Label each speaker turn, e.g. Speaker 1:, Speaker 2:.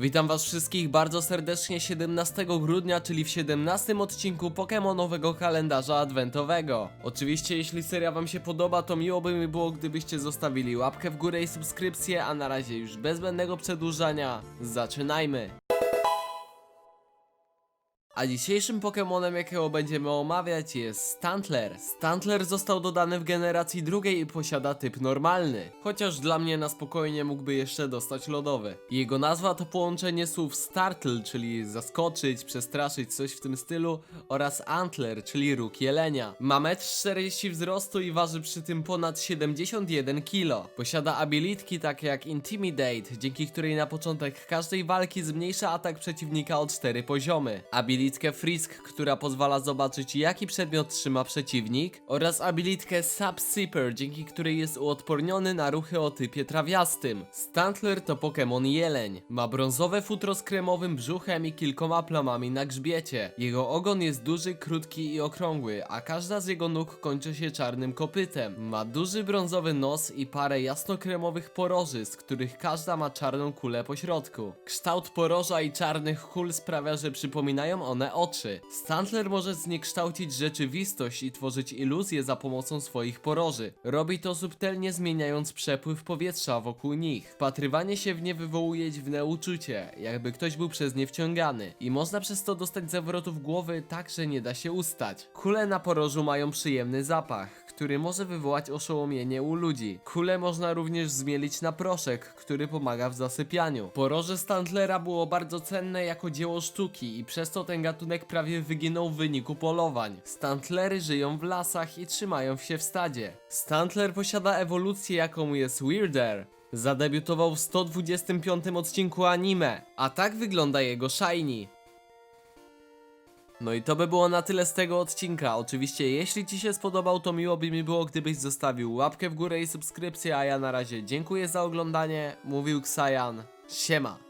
Speaker 1: Witam was wszystkich bardzo serdecznie 17 grudnia, czyli w 17 odcinku Pokemonowego kalendarza adwentowego. Oczywiście jeśli seria wam się podoba, to miło by mi było gdybyście zostawili łapkę w górę i subskrypcję, a na razie już bez zbędnego przedłużania, zaczynajmy! A dzisiejszym Pokemonem, jakiego będziemy omawiać jest Stantler. Stantler został dodany w generacji drugiej i posiada typ normalny. Chociaż dla mnie na spokojnie mógłby jeszcze dostać lodowy. Jego nazwa to połączenie słów startle, czyli zaskoczyć, przestraszyć, coś w tym stylu, oraz antler, czyli róg jelenia. Ma 1,40 m wzrostu i waży przy tym ponad 71 kg. Posiada abilitki takie jak Intimidate, dzięki której na początek każdej walki zmniejsza atak przeciwnika o 4 poziomy. Abilitkę Frisk, która pozwala zobaczyć jaki przedmiot trzyma przeciwnik oraz abilitkę Subsipper, dzięki której jest uodporniony na ruchy o typie trawiastym. Stantler to Pokémon jeleń. Ma brązowe futro z kremowym brzuchem i kilkoma plamami na grzbiecie. Jego ogon jest duży, krótki i okrągły, a każda z jego nóg kończy się czarnym kopytem. Ma duży brązowy nos i parę jasnokremowych poroży, z których każda ma czarną kulę po środku. Kształt poroża i czarnych kul sprawia, że przypominają one oczy. Stantler może zniekształcić rzeczywistość i tworzyć iluzje za pomocą swoich poroży. Robi to subtelnie zmieniając przepływ powietrza wokół nich. Wpatrywanie się w nie wywołuje dziwne uczucie, jakby ktoś był przez nie wciągany. I można przez to dostać zawrotów głowy tak, że nie da się ustać. Kule na porożu mają przyjemny zapach, który może wywołać oszołomienie u ludzi. Kule można również zmielić na proszek, który pomaga w zasypianiu. Poroże Stantlera było bardzo cenne jako dzieło sztuki i przez to gatunek prawie wyginął w wyniku polowań. Stantlery żyją w lasach i trzymają się w stadzie. Stantler posiada ewolucję jaką jest Weirder. Zadebiutował w 125 odcinku anime, a tak wygląda jego shiny. No i to by było na tyle z tego odcinka. Oczywiście, jeśli Ci się spodobał, to miło by mi było, gdybyś zostawił łapkę w górę i subskrypcję, a ja na razie dziękuję za oglądanie. Mówił Ksajan. Siema.